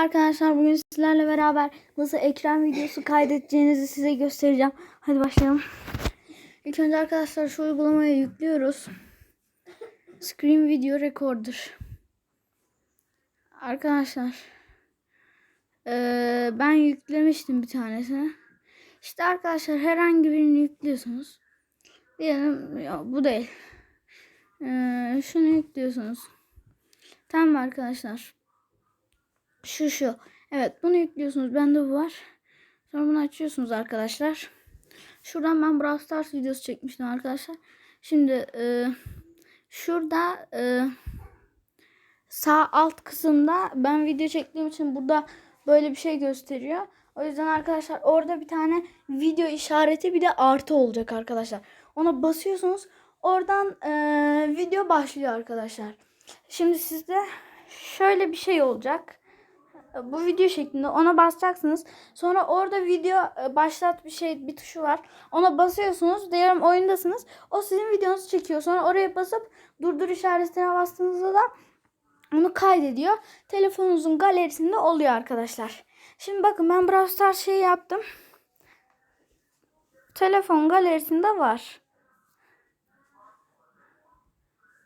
Arkadaşlar bugün sizlerle beraber nasıl ekran videosu kaydedeceğinizi size göstereceğim. Hadi başlayalım. İlk önce arkadaşlar şu uygulamayı yüklüyoruz. Screen Video Recorder. Arkadaşlar eee, ben yüklemiştim bir tanesini. İşte arkadaşlar herhangi birini yüklüyorsunuz. Diyelim ya bu değil. Eee, şunu yüklüyorsunuz. Tamam arkadaşlar. Şu şu. Evet bunu yüklüyorsunuz. Bende bu var. Sonra bunu açıyorsunuz arkadaşlar. Şuradan ben Brawl Stars videosu çekmiştim arkadaşlar. Şimdi e, şurada e, sağ alt kısımda ben video çektiğim için burada böyle bir şey gösteriyor. O yüzden arkadaşlar orada bir tane video işareti bir de artı olacak arkadaşlar. Ona basıyorsunuz. Oradan e, video başlıyor arkadaşlar. Şimdi sizde şöyle bir şey olacak bu video şeklinde ona basacaksınız. Sonra orada video e, başlat bir şey bir tuşu var. Ona basıyorsunuz. Diyelim oyundasınız. O sizin videonuzu çekiyor. Sonra oraya basıp durdur işaretine bastığınızda da onu kaydediyor. Telefonunuzun galerisinde oluyor arkadaşlar. Şimdi bakın ben Brawl Stars şey yaptım. Telefon galerisinde var.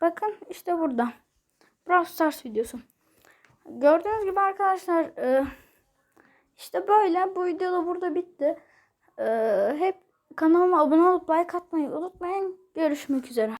Bakın işte burada. Brawl Stars videosu. Gördüğünüz gibi arkadaşlar e, işte böyle bu video da burada bitti. E, hep kanalıma abone olup like atmayı unutmayın. Görüşmek üzere.